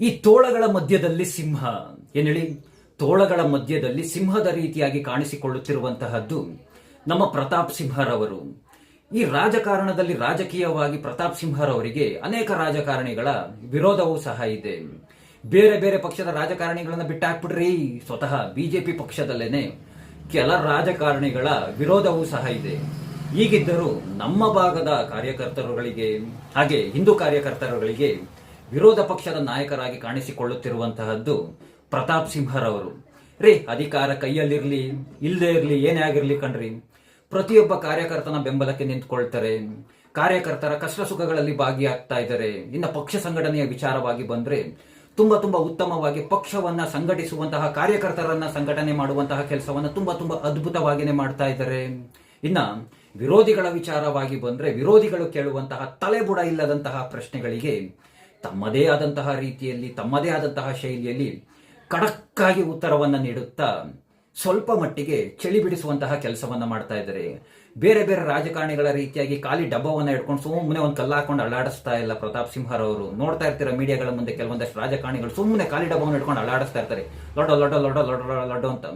ಈ ತೋಳಗಳ ಮಧ್ಯದಲ್ಲಿ ಸಿಂಹ. ಏನೇಳಿ? ತೋಳಗಳ ಮಧ್ಯದಲ್ಲಿ ಸಿಂಹದ ರೀತಿಯಾಗಿ ಕಾಣಿಸಿಕೊಳ್ಳುತ್ತಿರುವಂತಹದ್ದು ನಮ್ಮ ಪ್ರತಾಪ್ ಸಿಂಹರವರು. ಈ ರಾಜಕಾರಣದಲ್ಲಿ ರಾಜಕೀಯವಾಗಿ ಪ್ರತಾಪ್ ಸಿಂಹರವರಿಗೆ ಅನೇಕ ರಾಜಕಾರಣಿಗಳ ವಿರೋಧವೂ ಸಹ ಇದೆ. ಬೇರೆ ಬೇರೆ ಪಕ್ಷದ ರಾಜಕಾರಣಿಗಳನ್ನ ಬಿಟ್ಟಾಕ್ಬಿಡ್ರಿ. ಸ್ವತಃ ಬಿಜೆಪಿ ಪಕ್ಷದಲ್ಲೇನೆ ಕೆಲ ರಾಜಕಾರಣಿಗಳ ವಿರೋಧವೂ ಸಹ ಇದೆ. ಈಗಿದ್ದರೂ ನಮ್ಮ ಭಾಗದ ಕಾರ್ಯಕರ್ತರುಗಳಿಗೆ, ಹಾಗೆ ಹಿಂದೂ ಕಾರ್ಯಕರ್ತರುಗಳಿಗೆ ವಿರೋಧ ಪಕ್ಷದ ನಾಯಕರಾಗಿ ಕಾಣಿಸಿಕೊಳ್ಳುತ್ತಿರುವಂತಹದ್ದು ಪ್ರತಾಪ್ ಸಿಂಹರವರು ರೀ, ಅಧಿಕಾರ ಕೈಯಲ್ಲಿರ್ಲಿ ಇಲ್ಲದೆ ಇರಲಿ, ಏನೇ ಆಗಿರ್ಲಿ ಕಣ್ರಿ. ಪ್ರತಿಯೊಬ್ಬ ಕಾರ್ಯಕರ್ತನ ಬೆಂಬಲಕ್ಕೆ ನಿಂತ್ಕೊಳ್ತಾರೆ. ಕಾರ್ಯಕರ್ತರ ಕಷ್ಟ ಸುಖಗಳಲ್ಲಿ ಭಾಗಿಯಾಗ್ತಾ ಇದ್ದಾರೆ. ಇನ್ನ ಪಕ್ಷ ಸಂಘಟನೆಯ ವಿಚಾರವಾಗಿ ಬಂದ್ರೆ ತುಂಬಾ ತುಂಬಾ ಉತ್ತಮವಾಗಿ ಪಕ್ಷವನ್ನ ಸಂಘಟಿಸುವಂತಹ, ಕಾರ್ಯಕರ್ತರನ್ನ ಸಂಘಟನೆ ಮಾಡುವಂತಹ ಕೆಲಸವನ್ನ ತುಂಬಾ ತುಂಬಾ ಅದ್ಭುತವಾಗಿನೇ ಮಾಡ್ತಾ ಇದ್ದಾರೆ. ಇನ್ನ ವಿರೋಧಿಗಳ ವಿಚಾರವಾಗಿ ಬಂದ್ರೆ ವಿರೋಧಿಗಳು ಕೇಳುವಂತಹ ತಲೆಬುಡ ಇಲ್ಲದಂತಹ ಪ್ರಶ್ನೆಗಳಿಗೆ ತಮ್ಮದೇ ಆದಂತಹ ರೀತಿಯಲ್ಲಿ, ತಮ್ಮದೇ ಆದಂತಹ ಶೈಲಿಯಲ್ಲಿ ಖಡಕ್ಕಾಗಿ ಉತ್ತರವನ್ನು ನೀಡುತ್ತಾ ಸ್ವಲ್ಪ ಮಟ್ಟಿಗೆ ಚಳಿ ಬಿಡಿಸುವಂತಹ ಕೆಲಸವನ್ನು ಮಾಡ್ತಾ ಇದ್ದಾರೆ. ಬೇರೆ ಬೇರೆ ರಾಜಕಾರಣಿಗಳ ರೀತಿಯಾಗಿ ಖಾಲಿ ಡಬ್ಬವನ್ನ ಇಟ್ಕೊಂಡು ಸುಮ್ಮನೆ ಒಂದು ಕಲ್ಲ ಹಾಕೊಂಡು ಅಲ್ಲಾಡಿಸ್ತಾ ಇಲ್ಲ ಪ್ರತಾಪ್ ಸಿಂಹರವರು ನೋಡ್ತಾ ಇರ್ತೀರ ಮೀಡಿಯಾಗಳ ಮುಂದೆ ಕೆಲವೊಂದಷ್ಟು ರಾಜಕಾರಣಿಗಳು ಸುಮ್ಮನೆ ಖಾಲಿ ಡಬ್ಬವನ್ನು ಇಟ್ಕೊಂಡು ಅಳ್ಳಾಡಿಸ್ತಾ ಇರ್ತಾರೆ. ಲೊಡ್ಡ ಲೊಡ್ಡ ಲೊಡ್ಡ ಲೊಡ್ಡ ಲೊಡ್ಡ ಅಂತ.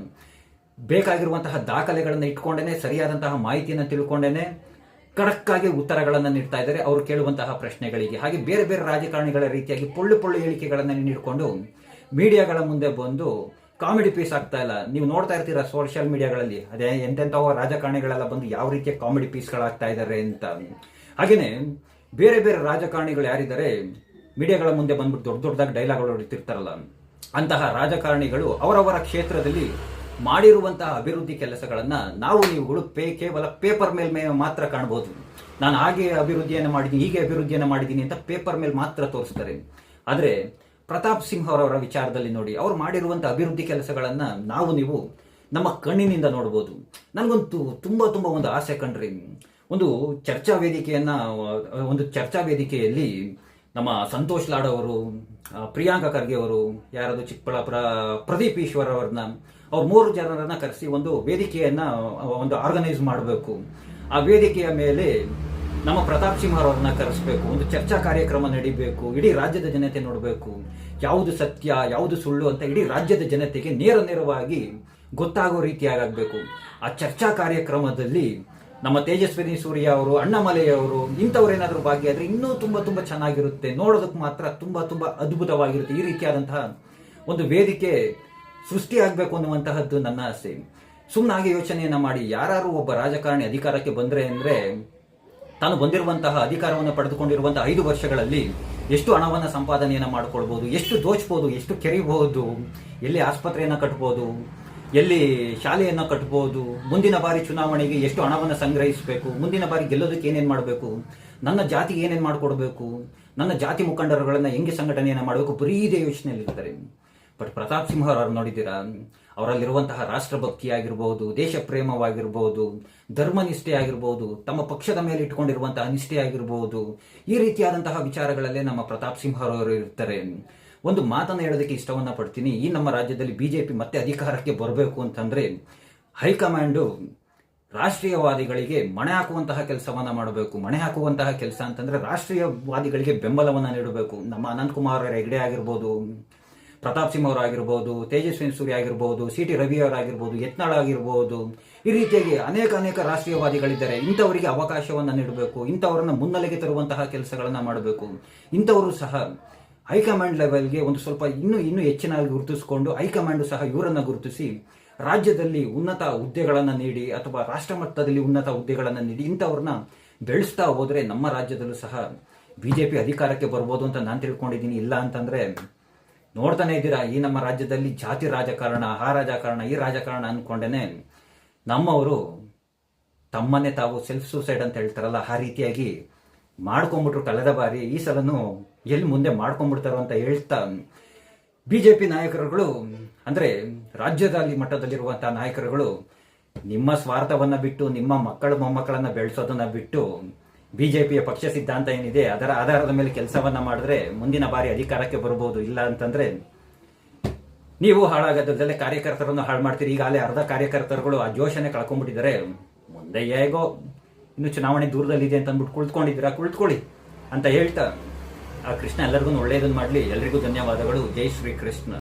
ಬೇಕಾಗಿರುವಂತಹ ದಾಖಲೆಗಳನ್ನು ಇಟ್ಕೊಂಡೇನೆ, ಸರಿಯಾದಂತಹ ಮಾಹಿತಿಯನ್ನು ತಿಳ್ಕೊಂಡೇನೆ ಖಡಕ್ಕಾಗಿ ಉತ್ತರಗಳನ್ನು ನೀಡ್ತಾ ಇದ್ದಾರೆ. ಅವರು ಕೇಳುವಂತಹ ಪ್ರಶ್ನೆಗಳಿಗೆ, ಹಾಗೆ ಬೇರೆ ಬೇರೆ ರಾಜಕಾರಣಿಗಳ ರೀತಿಯಾಗಿ ಪೊಳ್ಳು ಪೊಳ್ಳು ಹೇಳಿಕೆಗಳನ್ನು ನೀಡಿಕೊಂಡು ಮೀಡಿಯಾಗಳ ಮುಂದೆ ಬಂದು ಕಾಮಿಡಿ ಪೀಸ್ ಆಗ್ತಾ ಇಲ್ಲ. ನೀವು ನೋಡ್ತಾ ಇರ್ತೀರ ಸೋಷಿಯಲ್ ಮೀಡಿಯಾಗಳಲ್ಲಿ? ಅದೇ ಎಂತೆಂಥವ ರಾಜಕಾರಣಿಗಳೆಲ್ಲ ಬಂದು ಯಾವ ರೀತಿಯ ಕಾಮಿಡಿ ಪೀಸ್ಗಳಾಗ್ತಾ ಇದ್ದಾರೆ ಅಂತ. ಹಾಗೇನೆ ಬೇರೆ ಬೇರೆ ರಾಜಕಾರಣಿಗಳು ಯಾರಿದ್ದಾರೆ, ಮೀಡಿಯಾಗಳ ಮುಂದೆ ಬಂದ್ಬಿಟ್ಟು ದೊಡ್ಡ ದೊಡ್ಡದಾಗಿ ಡೈಲಾಗ್ಗಳು ಹೊಡಿತಿರ್ತಾರಲ್ಲ. ಅಂತಹ ರಾಜಕಾರಣಿಗಳು ಅವರವರ ಕ್ಷೇತ್ರದಲ್ಲಿ ಮಾಡಿರುವಂತಹ ಅಭಿವೃದ್ಧಿ ಕೆಲಸಗಳನ್ನು ನಾವು ನೀವುಗಳು ಪೇ, ಕೇವಲ ಪೇಪರ್ ಮೇಲ್ ಮಾತ್ರ ಕಾಣ್ಬೋದು. ನಾನು ಹಾಗೆ ಅಭಿವೃದ್ಧಿಯನ್ನು ಮಾಡಿದ್ದೀನಿ, ಹೀಗೆ ಅಭಿವೃದ್ಧಿಯನ್ನು ಮಾಡಿದ್ದೀನಿ ಅಂತ ಪೇಪರ್ ಮೇಲೆ ಮಾತ್ರ ತೋರಿಸ್ತಾರೆ. ಆದರೆ ಪ್ರತಾಪ್ ಸಿಂಗ್ ಅವರವರ ವಿಚಾರದಲ್ಲಿ ನೋಡಿ, ಅವ್ರು ಮಾಡಿರುವಂಥ ಅಭಿವೃದ್ಧಿ ಕೆಲಸಗಳನ್ನು ನಾವು, ನೀವು ನಮ್ಮ ಕಣ್ಣಿನಿಂದ ನೋಡ್ಬೋದು. ನನಗಂತೂ ತುಂಬಾ ತುಂಬಾ ಒಂದು ಆಸೆ ಕಂಡ್ರಿ ಒಂದು ಚರ್ಚಾ ವೇದಿಕೆಯನ್ನ, ಒಂದು ಚರ್ಚಾ ವೇದಿಕೆಯಲ್ಲಿ ನಮ್ಮ ಸಂತೋಷ್ ಲಾಡ್ ಅವರು ಪ್ರಿಯಾಂಕಾ ಖರ್ಗೆ ಅವರು ಯಾರಾದರೂ ಚಿಕ್ಕಬಳ್ಳಾಪುರ, ಪ್ರದೀಪ್ ಈಶ್ವರ್ ಅವರನ್ನ ಅವ್ರ ಮೂರು ಜನರನ್ನ ಕರೆಸಿ ಒಂದು ವೇದಿಕೆಯನ್ನ ಒಂದು ಆರ್ಗನೈಸ್ ಮಾಡಬೇಕು. ಆ ವೇದಿಕೆಯ ಮೇಲೆ ನಮ್ಮ ಪ್ರತಾಪ್ ಸಿಂಹ ಅವರನ್ನ ಕರೆಸಬೇಕು, ಒಂದು ಚರ್ಚಾ ಕಾರ್ಯಕ್ರಮ ನಡಿಬೇಕು, ಇಡೀ ರಾಜ್ಯದ ಜನತೆ ನೋಡಬೇಕು. ಯಾವುದು ಸತ್ಯ, ಯಾವುದು ಸುಳ್ಳು ಅಂತ ಇಡೀ ರಾಜ್ಯದ ಜನತೆಗೆ ನೇರ ನೇರವಾಗಿ ಗೊತ್ತಾಗೋ ರೀತಿಯಾಗಬೇಕು ಆ ಚರ್ಚಾ ಕಾರ್ಯಕ್ರಮದಲ್ಲಿ ನಮ್ಮ ತೇಜಸ್ವಿನಿ ಸೂರ್ಯ ಅವರು ಅಣ್ಣಾಮಲೆಯವರು ಅವರು ಏನಾದರೂ ಭಾಗಿಯಾದ್ರೆ ಇನ್ನೂ ತುಂಬ ತುಂಬ ಚೆನ್ನಾಗಿರುತ್ತೆ. ನೋಡೋದಕ್ಕೆ ಮಾತ್ರ ತುಂಬ ತುಂಬ ಅದ್ಭುತವಾಗಿರುತ್ತೆ. ಈ ರೀತಿಯಾದಂತಹ ಒಂದು ವೇದಿಕೆ ಸೃಷ್ಟಿಯಾಗಬೇಕು ಅನ್ನುವಂತಹದ್ದು ನನ್ನ ಆಸೆ. ಸುಮ್ಮನೆ ಹಾಗೆ ಯೋಚನೆಯನ್ನ ಮಾಡಿ ಯಾರು ಒಬ್ಬ ರಾಜಕಾರಣಿ ಅಧಿಕಾರಕ್ಕೆ ಬಂದ್ರೆ ಅಂದ್ರೆ, ತಾನು ಬಂದಿರುವಂತಹ ಅಧಿಕಾರವನ್ನು ಪಡೆದುಕೊಂಡಿರುವಂತಹ ಐದು ವರ್ಷಗಳಲ್ಲಿ ಎಷ್ಟು ಹಣವನ್ನು ಸಂಪಾದನೆಯನ್ನು ಮಾಡಿಕೊಳ್ಬೋದು, ಎಷ್ಟು ದೋಚ್ಬೋದು, ಎಷ್ಟು ಕೆರಿಬಹುದು, ಎಲ್ಲಿ ಆಸ್ಪತ್ರೆಯನ್ನು ಕಟ್ಬೋದು, ಎಲ್ಲಿ ಶಾಲೆಯನ್ನು ಕಟ್ಬೋದು, ಮುಂದಿನ ಬಾರಿ ಚುನಾವಣೆಗೆ ಎಷ್ಟು ಹಣವನ್ನು ಸಂಗ್ರಹಿಸಬೇಕು, ಮುಂದಿನ ಬಾರಿ ಗೆಲ್ಲೋದಕ್ಕೆ ಏನೇನು ಮಾಡಬೇಕು, ನನ್ನ ಜಾತಿಗೆ ಏನೇನು ಮಾಡಿಕೊಡ್ಬೇಕು, ನನ್ನ ಜಾತಿ ಮುಖಂಡರುಗಳನ್ನು ಹೆಂಗೆ ಸಂಘಟನೆಯನ್ನು ಮಾಡಬೇಕು, ಬರೀ ಇದೇ ಯೋಚನೆಯಲ್ಲಿ ಇರ್ತಾರೆ ಬಟ್ ಪ್ರತಾಪ್ ಸಿಂಹ ಅವರು ನೋಡಿದ್ದೀರಾ? ಅವರಲ್ಲಿರುವಂತಹ ರಾಷ್ಟ್ರಭಕ್ತಿ ಆಗಿರ್ಬೋದು ದೇಶ ಪ್ರೇಮವಾಗಿರ್ಬೋದು ಧರ್ಮನಿಷ್ಠೆ ಆಗಿರ್ಬೋದು, ತಮ್ಮ ಪಕ್ಷದ ಮೇಲೆ ಇಟ್ಕೊಂಡಿರುವಂತಹ ನಿಷ್ಠೆ ಆಗಿರ್ಬೋದು, ಈ ರೀತಿಯಾದಂತಹ ವಿಚಾರಗಳಲ್ಲೇ ನಮ್ಮ ಪ್ರತಾಪ್ ಸಿಂಹ ಅವರು ಇರ್ತಾರೆ. ಒಂದು ಮಾತನ್ನ ಹೇಳೋದಕ್ಕೆ ಇಷ್ಟವನ್ನ ಪಡ್ತೀನಿ. ಈ ನಮ್ಮ ರಾಜ್ಯದಲ್ಲಿ ಬಿಜೆಪಿ ಮತ್ತೆ ಅಧಿಕಾರಕ್ಕೆ ಬರಬೇಕು ಅಂತಂದ್ರೆ, ಹೈಕಮಾಂಡು ರಾಷ್ಟ್ರೀಯವಾದಿಗಳಿಗೆ ಮಣೆ ಹಾಕುವಂತಹ ಕೆಲಸವನ್ನ ಮಾಡಬೇಕು. ಮಣೆ ಹಾಕುವಂತಹ ಕೆಲಸ ಅಂತಂದ್ರೆ ರಾಷ್ಟ್ರೀಯವಾದಿಗಳಿಗೆ ಬೆಂಬಲವನ್ನ ನೀಡಬೇಕು. ನಮ್ಮ ಅನಂತಕುಮಾರ್ ಹೆಗ್ಡೆ ಆಗಿರ್ಬೋದು ಪ್ರತಾಪ್ ಸಿಂಹ ಅವರಾಗಿರ್ಬೋದು ತೇಜಸ್ವಿನಿ ಸೂರ್ಯ ಆಗಿರ್ಬೋದು, ಸಿ ಟಿ ರವಿ ಅವರಾಗಿರ್ಬೋದು ಯತ್ನಾಳ್ ಆಗಿರ್ಬೋದು, ಈ ರೀತಿಯಾಗಿ ಅನೇಕ ಅನೇಕ ರಾಷ್ಟ್ರೀಯವಾದಿಗಳಿದ್ದಾರೆ. ಇಂಥವರಿಗೆ ಅವಕಾಶವನ್ನು ನೀಡಬೇಕು, ಇಂಥವರನ್ನ ಮುನ್ನಲೆಗೆ ತರುವಂತಹ ಕೆಲಸಗಳನ್ನು ಮಾಡಬೇಕು. ಇಂಥವರು ಸಹ ಹೈಕಮಾಂಡ್ ಲೆವೆಲ್ಗೆ ಒಂದು ಸ್ವಲ್ಪ ಇನ್ನೂ ಇನ್ನೂ ಹೆಚ್ಚಿನಾಗಿ ಗುರುತಿಸಿಕೊಂಡು ಹೈಕಮಾಂಡ್ ಸಹ ಇವರನ್ನು ಗುರುತಿಸಿ ರಾಜ್ಯದಲ್ಲಿ ಉನ್ನತ ಹುದ್ದೆಗಳನ್ನು ನೀಡಿ ಅಥವಾ ರಾಷ್ಟ್ರ ಮಟ್ಟದಲ್ಲಿ ಉನ್ನತ ಹುದ್ದೆಗಳನ್ನು ನೀಡಿ ಇಂಥವ್ರನ್ನ ಬೆಳೆಸ್ತಾ ಹೋದ್ರೆ ನಮ್ಮ ರಾಜ್ಯದಲ್ಲೂ ಸಹ ಬಿಜೆಪಿ ಅಧಿಕಾರಕ್ಕೆ ಬರ್ಬೋದು ಅಂತ ನಾನು ತಿಳ್ಕೊಂಡಿದ್ದೀನಿ. ಇಲ್ಲ ಅಂತಂದ್ರೆ ನೋಡ್ತಾನೆ ಇದ್ದೀರಾ, ಈ ನಮ್ಮ ರಾಜ್ಯದಲ್ಲಿ ಜಾತಿ ರಾಜಕಾರಣ, ಆ ರಾಜಕಾರಣ, ಈ ರಾಜಕಾರಣ ಅನ್ಕೊಂಡೇನೆ ನಮ್ಮವರು ತಮ್ಮನ್ನೇ ತಾವು ಸೆಲ್ಫ್ ಸೂಸೈಡ್ ಅಂತ ಹೇಳ್ತಾರಲ್ಲ, ಆ ರೀತಿಯಾಗಿ ಮಾಡ್ಕೊಂಡ್ಬಿಟ್ರು ಕಳೆದ ಬಾರಿ. ಈ ಸಲನು ಎಲ್ಲಿ ಮುಂದೆ ಮಾಡ್ಕೊಂಡ್ಬಿಡ್ತಾರೋ ಅಂತ ಹೇಳ್ತಾ ಬಿ ಜೆ ಪಿ ನಾಯಕರುಗಳು, ಅಂದ್ರೆ ರಾಜ್ಯದಲ್ಲಿ ಮಟ್ಟದಲ್ಲಿರುವಂತಹ ನಾಯಕರುಗಳು, ನಿಮ್ಮ ಸ್ವಾರ್ಥವನ್ನ ಬಿಟ್ಟು, ನಿಮ್ಮ ಮಕ್ಕಳ ಮೊಮ್ಮಕ್ಕಳನ್ನ ಬೆಳೆಸೋದನ್ನ ಬಿಟ್ಟು ಬಿಜೆಪಿಯ ಪಕ್ಷ ಸಿದ್ಧಾಂತ ಏನಿದೆ, ಅದರ ಆಧಾರದ ಮೇಲೆ ಕೆಲಸವನ್ನ ಮಾಡಿದ್ರೆ ಮುಂದಿನ ಬಾರಿ ಅಧಿಕಾರಕ್ಕೆ ಬರಬಹುದು ಇಲ್ಲ ಅಂತಂದ್ರೆ ನೀವು ಹಾಳಾಗೋದ್ರಲ್ಲೇ ಕಾರ್ಯಕರ್ತರನ್ನು ಹಾಳು ಮಾಡ್ತೀರಿ. ಈಗಾಗಲೇ ಅರ್ಧ ಕಾರ್ಯಕರ್ತರುಗಳು ಆ ಜೋಶನೆ ಕಳ್ಕೊಂಡ್ಬಿಟ್ಟಿದ್ದಾರೆ. ಮುಂದೆ ಹೇಗೋ ಇನ್ನು ಚುನಾವಣೆ ದೂರದಲ್ಲಿದೆ ಅಂತ ಅಂದ್ಬಿಟ್ಟು ಕುಳಿತುಕೊಂಡಿದ್ದೀರಾ? ಕುಳಿತುಕೊಳ್ಳಿ ಅಂತ ಹೇಳ್ತಾ ಆ ಕೃಷ್ಣ ಎಲ್ಲರಿಗೂ ಒಳ್ಳೆಯದನ್ನು ಮಾಡಲಿ. ಎಲ್ರಿಗೂ ಧನ್ಯವಾದಗಳು. ಜೈ ಶ್ರೀ ಕೃಷ್ಣ